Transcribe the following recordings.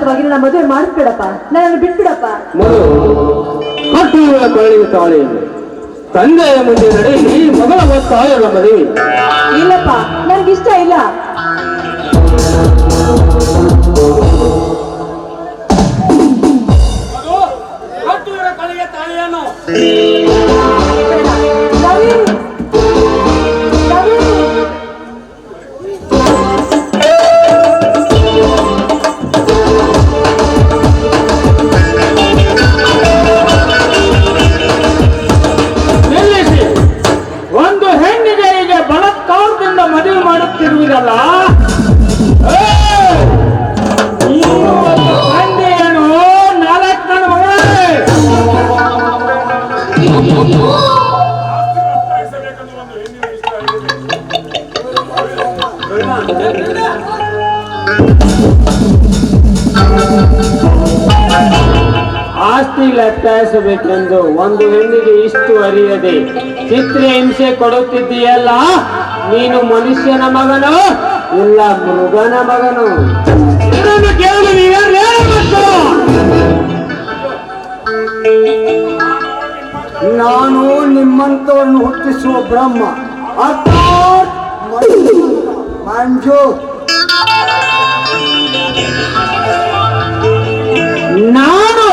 ಬಲವಂತವಾಗಿ ನನ್ನ ಮದುವೆ ಮಾಡಿಸ್ಬಿಡಪ್ಪ. ನನ್ನನ್ನು ಬಿಟ್ಬಿಡಪ್ಪ. ಮಗಳು ಕಟ್ಟುವ ಕಳಿಗೆ ತಾಳೆಯನ್ನು ತಂದೆಯ ಮುಂದೆ ನಡೆಸಿ ಮಗಳ ಒತ್ತಾಯದ ಮದುವೆ. ಇಲ್ಲಪ್ಪ ನನ್ಗಿಷ್ಟ ಇಲ್ಲ. ಅದು ಕಟ್ಟುವಿರ ಕಳಿಗೆ ತಾಳಿಯನ್ನು. ಆಸ್ತಿ ಲೆಕ್ಕಾಯಿಸಬೇಕೆಂದು ಒಂದು ಹೆಣ್ಣಿಗೆ ಇಷ್ಟು ಅರಿಯದೆ, ಚಿತ್ರ ಹಿಂಸೆ ಕೊಡುತ್ತಿದ್ದೀಯಲ್ಲ? ನೀನು ಮನುಷ್ಯನ ಮಗನು ಇಲ್ಲ ಮೃಗನ ಮಗನು? ನಾನು ನಿಮ್ಮಂತವನ್ನು ಹುಟ್ಟಿಸುವ ಬ್ರಹ್ಮ. ಅರ್ಥಾತ್ ಮಂಜು ನಾನು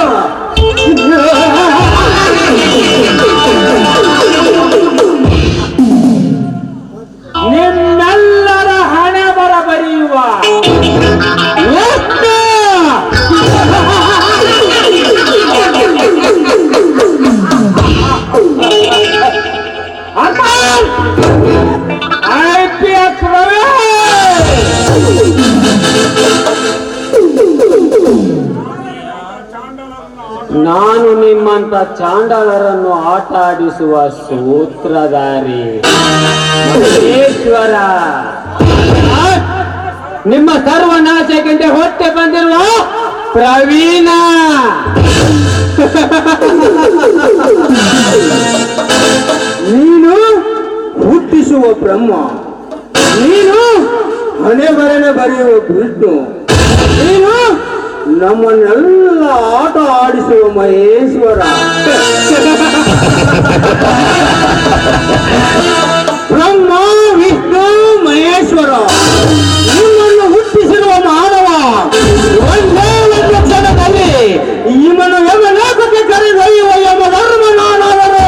ನಾನು ನಿಮ್ಮಂತ ಚಾಂಡಾಲರನ್ನು ಆಟ ಆಡಿಸುವ ಸೂತ್ರಧಾರಿ ಮಹೇಶ್ವರ ನಿಮ್ಮ ಸರ್ವನಾಶಕ್ಕೆಂದೇ ಹೊಟ್ಟೆ ಬಂದಿರುವ ಪ್ರವೀಣ. ನೀನು ಹುಟ್ಟಿಸುವ ಬ್ರಹ್ಮ. ನೀನು ಹಣೆ ಬರನೆ ಬರೆಯುವ ಬಿಟ್ಟು ನೀನು ನಮ್ಮನ್ನೆಲ್ಲ ಆಟ ಆಡಿಸುವ ಮಹೇಶ್ವರ. ಬ್ರಹ್ಮ, ವಿಷ್ಣು, ಮಹೇಶ್ವರ. ನಿಮ್ಮನ್ನು ಹುಟ್ಟಿಸಿರುವ ಮಾನವ ಒಂದೇ ಒಂದು ಕ್ಷಣದಲ್ಲಿ ಇವನು ಯಮಲೋಕಕ್ಕೆ ಕರೆದೊಯ್ಯುವ ಯಮ ಧರ್ಮ ನಾನಾದರೆ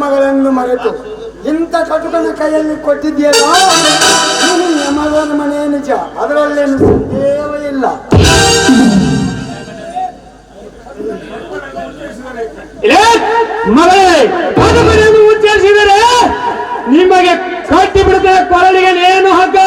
ಮಗಳನ್ನು ಮರೆತು ಇಂಥ ಕಟುಕನ ಕೈಯಲ್ಲಿ ಕೊಟ್ಟಿದೆಯಲ್ಲ ಯಮದನ ಮನೆ ನಿಜ. ಅದರಲ್ಲೇನು ಸಂದೇಹವೇ ಇಲ್ಲ. ಮಗಳೇ ಉಚ್ಚರಿಸಿದರೆ ನಿಮಗೆ ಕಟ್ಟಿ ಬಿಡುತ್ತೆ ಕೊರಳಿಗೆ ಏನು ಹಗ್ಗ.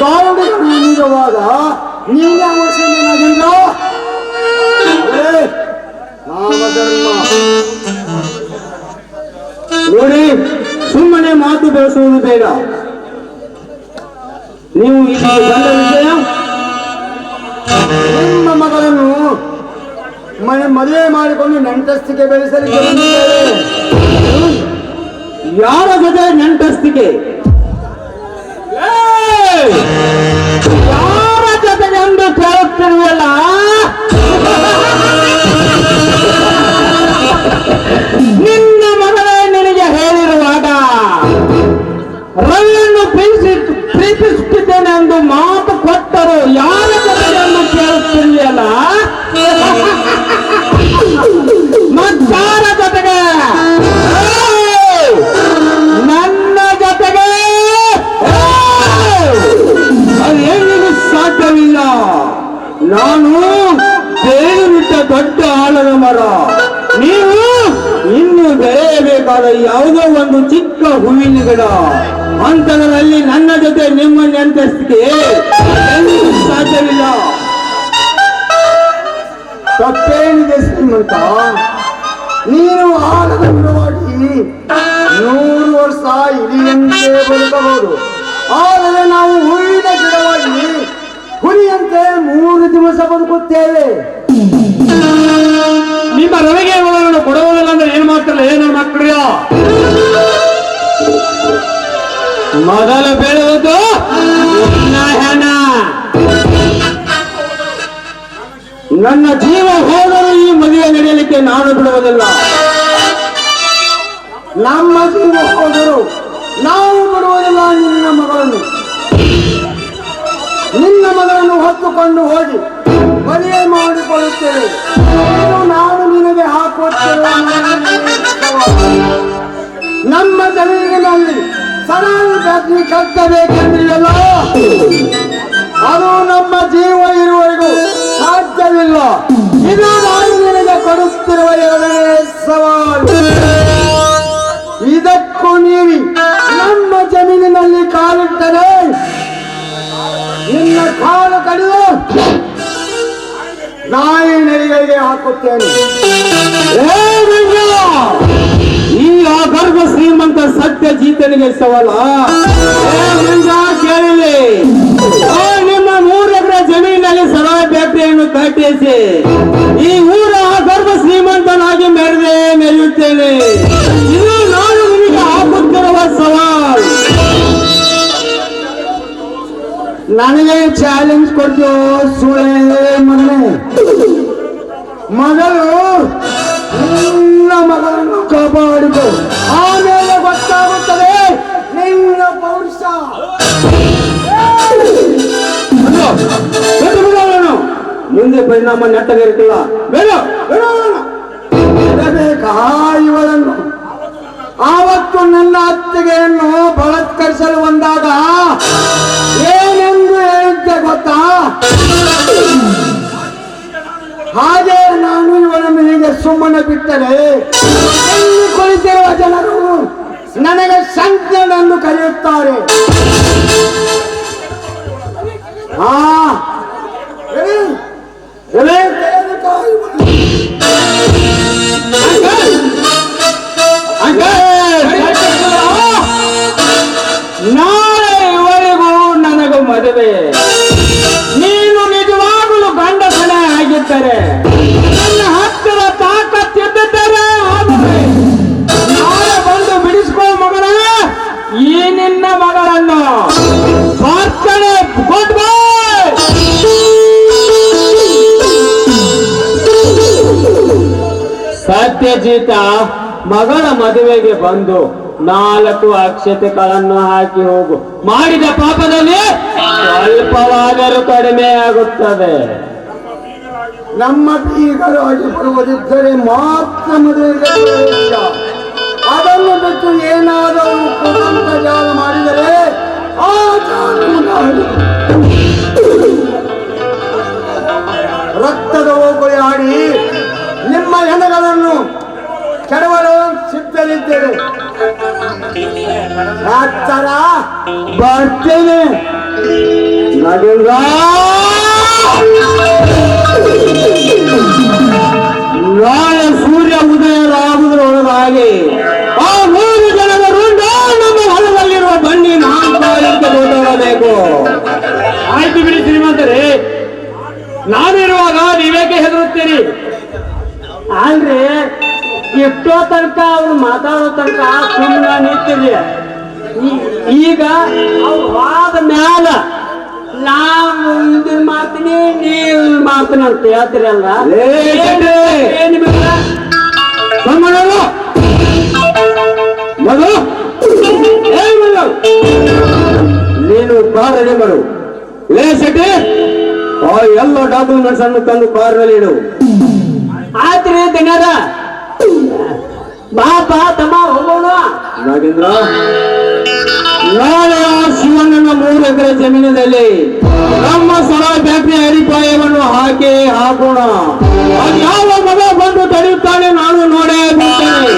ಗಾರುಡಿಗಳು ನೀಡುವಾಗ ನಾಗೇಂದ್ರ ಅರೇ, ನಾಮಧರ್ಮ ನೋಡಿ ಸುಮ್ಮನೆ ಮಾತು ಬೆಳೆಸುವುದು ಬೇಡ. ನೀವು ಇಲ್ಲಿ ಬಂದ ವಿಷಯ ನಿಮ್ಮ ಮಗಳನ್ನು ಮನೆ ಮದುವೆ ಮಾಡಿಕೊಂಡು ನೆಂಟಸ್ಥಿಕೆ ಬೆಳೆಸಲಿಕ್ಕೆ ಯಾರ ಜೊತೆ ನೆಂಟಸ್ತಿಕೆ! ಯಾರ ಜೊತೆ ಎಂದು ಕೇಳುತ್ತಿರುವಲ್ಲ? ನಿನ್ನ ಮಗಳೇ ನಿನಗೆ ಹೇಳಿರುವಾಗ ಮರ ನೀವು ಇನ್ನು ಬೆಳೆಯಬೇಕಾದ ಯಾವುದೋ ಒಂದು ಚಿಕ್ಕ ಹೂವಿನ ಗಿಡ ಅಂತರದಲ್ಲಿ ನನ್ನ ಜೊತೆ ನಿಮ್ಮ ನೆಂಟಸ್ತಿಗೆ ಎಂದಿಗೂ ಸಾಧ್ಯವಿಲ್ಲ. ತಪ್ಪೇನಿದೆ ಶ್ರೀಮಂತ? ನೀನು ಮರವಾಗಿ ನೂರು ವರ್ಷ ಇಲಿಯಂತೆ ಬದುಕಬಹುದು. ಆದರೆ ನಾವು ಹೂವಿನ ಗಿಡವಾಗಿ ಹುಲಿಯಂತೆ ಮೂರು ದಿವಸ ಬದುಕುತ್ತೇವೆ. ನಿಮ್ಮ ರವಿಗೆಗಳನ್ನು ಕೊಡುವುದಿಲ್ಲ ಅಂದ್ರೆ ಏನ್ ಮಾಡ್ತಾರಲ್ಲ, ಏನು ಮಾಡ್ತೀರಿ ಮೊದಲು ಹೆಣ. ನನ್ನ ಜೀವ ಹೋದರೂ ಈ ಮದುವೆ ನಡೆಯಲಿಕ್ಕೆ ನಾನು ಬಿಡುವುದಿಲ್ಲ. ನಮ್ಮ ಜೀವ ಹೋದರು ನಾವು ಬಿಡುವುದಿಲ್ಲ ನಿನ್ನ ಮಗಳನ್ನು. ನಿನ್ನ ಮಗಳನ್ನು ಹೊತ್ತುಕೊಂಡು ಹೋಗಿ ಮದುವೆ ಮಾಡಿಕೊಳ್ಳುತ್ತೇವೆ ನಾನು ನಿನಗೆ ಹಾಕುತ್ತೇವೆ ನಮ್ಮ ಜಮೀನಿನಲ್ಲಿ ಸರಳ ಫ್ಯಾಕ್ಟ್ರಿ ಕಟ್ಟಬೇಕೆಂದಿಲ್ಲ ಅದು ನಮ್ಮ ಜೀವ ಇರುವವರೆಗೂ ಸಾಧ್ಯವಿಲ್ಲ. ಇದು ನಾನು ನಿನಗೆ ಕೊಡುತ್ತಿರುವ ಎರಡನೇ ಸವಾಲು. ನಾಯಿ ನೆಲೆಗಳಿಗೆ ಹಾಕುತ್ತೇನೆ. ಏ ಗರ್ಭ ಶ್ರೀಮಂತ ಸತ್ಯ ಜೀತನಿಗೆ ಸವಾಲ. ಕೇಳಿಲಿ. ಆ, ನಿಮ್ಮ ಮೂರು ಎಕರೆ ಜಮೀನಲ್ಲಿ ಸರಾಯ ಫ್ಯಾಕ್ಟರಿಯನ್ನು ಕಟ್ಟಿಸಿ. ಈ ಊರ ನನಗೆ ಚಾಲೆಂಜ್ ಕೊಡ್ತೀವೋ ಸುಳೆ ಮೊನ್ನೆ ಮಗಳು ನಿನ್ನ ಮಗಳನ್ನು ಕಾಪಾಡಿಕೊ. ಆಮೇಲೆ ಗೊತ್ತಾಗುತ್ತದೆ ನಿನ್ನ ಪೌರುಷ. ಮುಂದೆ ಪರಿಣಾಮ ನೆಟ್ಟಗಿರಲಿಲ್ಲ ಬೇಡ ಇವಳನ್ನು. ಆವತ್ತು ನನ್ನ ಅತ್ತಿಗೆಯನ್ನು ಬಲತ್ಕರಿಸಲು ಬಂದಾಗ ಗೊತ್ತಾ? ಹಾಗೆ ನಾನು ಇವನನ್ನು ಹೀಗೆ ಸುಮ್ಮನೆ ಬಿಟ್ಟರೆ ಕುಳಿತಿರುವ ಜನರು ನನಗೆ ಸಂಜ್ಞೆಯನ್ನು ಕರೆಯುತ್ತಾರೆ. ಹಾ. ನಾಳೆವರೆಗೂ ನನಗೂ ಮದುವೆ. ಆಗಿದ್ದರೆ ನನ್ನ ಹತ್ತಿರ ತಾಕತ್ ಎದ್ದಿದ್ದಾರೆ ನಾಳೆ ಬಂದು ಬಿಡಿಸ್ಕೋ ಮಗಳ, ಈ ನಿನ್ನ ಮಗಳನ್ನು ಬರ್ತಡೆ ಗುಡ್ ಸತ್ಯಜಿತ ಮಗಳ ಮದುವೆಗೆ ಬಂದು ನಾಲ್ಕು ಅಕ್ಷತೆಗಳನ್ನು ಹಾಕಿ ಹೋಗು. ಮಾಡಿದ ಪಾಪದಲ್ಲಿ ಸ್ವಲ್ಪವಾದರೂ ಕಡಿಮೆ ಆಗುತ್ತದೆ ನಮ್ಮ ಬೀಗರಾಗಿ ಬರುವುದಿದ್ದರೆ ಮಾತ್ರ ಮದುವೆ. ಅದನ್ನು ಬಿಟ್ಟು ಏನಾದರೂ ಜಾಲ ಮಾಡಿದರೆ ಆ. ರಕ್ತದ ಹೋಗಿ ಆಡಿ ನಿಮ್ಮ ಹೆಣಗಳನ್ನು ಕೆಡವಲು ಸಿದ್ಧರಿದ್ದೇವೆ ಎತ್ತರ ಬರ್ತೇನೆ ಉದಯರಾಗುವುದರೊಳಗಾಗಿ ಆ ಮೂರು ಜನರ ರುಂಡ ನಮ್ಮ ಹೊಲದಲ್ಲಿರುವ ಬನ್ನಿ ನಾಲ್ಕು ಬೇಕು ಆಯ್ತು ಬಿಡಿ ಶ್ರೀಮಂತರೇ. ನಾನಿರುವಾಗ ನೀವೇಕೆ ಹೆದರುತ್ತೀರಿ? ಅಲ್ರಿ ಎಷ್ಟೋ ತನಕ ಅವ್ರು ಮಾತಾಡೋ ತನಕ ಸುಮ್ಮನೆ ನಿಂತಿರಿ ಈಗ ಅವ್ರು ಮ್ಯಾಲ ನಾವು ಇದು ಮಾಡ್ತೀನಿ ನೀವು ಅಂತ ಹೇಳ್ತೀರಲ್ಲ ಏನ್ ಮಗು! ನೀನು ಕಾರಲ್ಲಿ ಮರು ಲೇ ಶೆಟ್ಟಿ! ಆ ಎಲ್ಲ ಡಾಕ್ಯುಮೆಂಟ್ಸ್ ಅನ್ನು ತಂದು ಕಾರ್ನಲ್ಲಿ ಇಡು. ಆತ್ರಿ ದಿನಾರ ಬಾಪ ತಮ್ಮ ಹೋಗೋಣ. ನಾಗೇಂದ್ರ ನಾಳೆ ಆ ಶಿವಣ್ಣನ ಮೂರು ಎಕರೆ ಜಮೀನಿನಲ್ಲಿ ನಮ್ಮ ಸರ ಫ್ಯಾಕ್ಟರಿ ಅಡಿಪಾಯವನ್ನು ಹಾಕಿ ಹಾಕೋಣ. ಯಾವ ಮಗ ಬಂದು ತಡೆಯುತ್ತಾನೆ ನಾನು ನೋಡೇ ಬಿಡ್ತೇನೆ.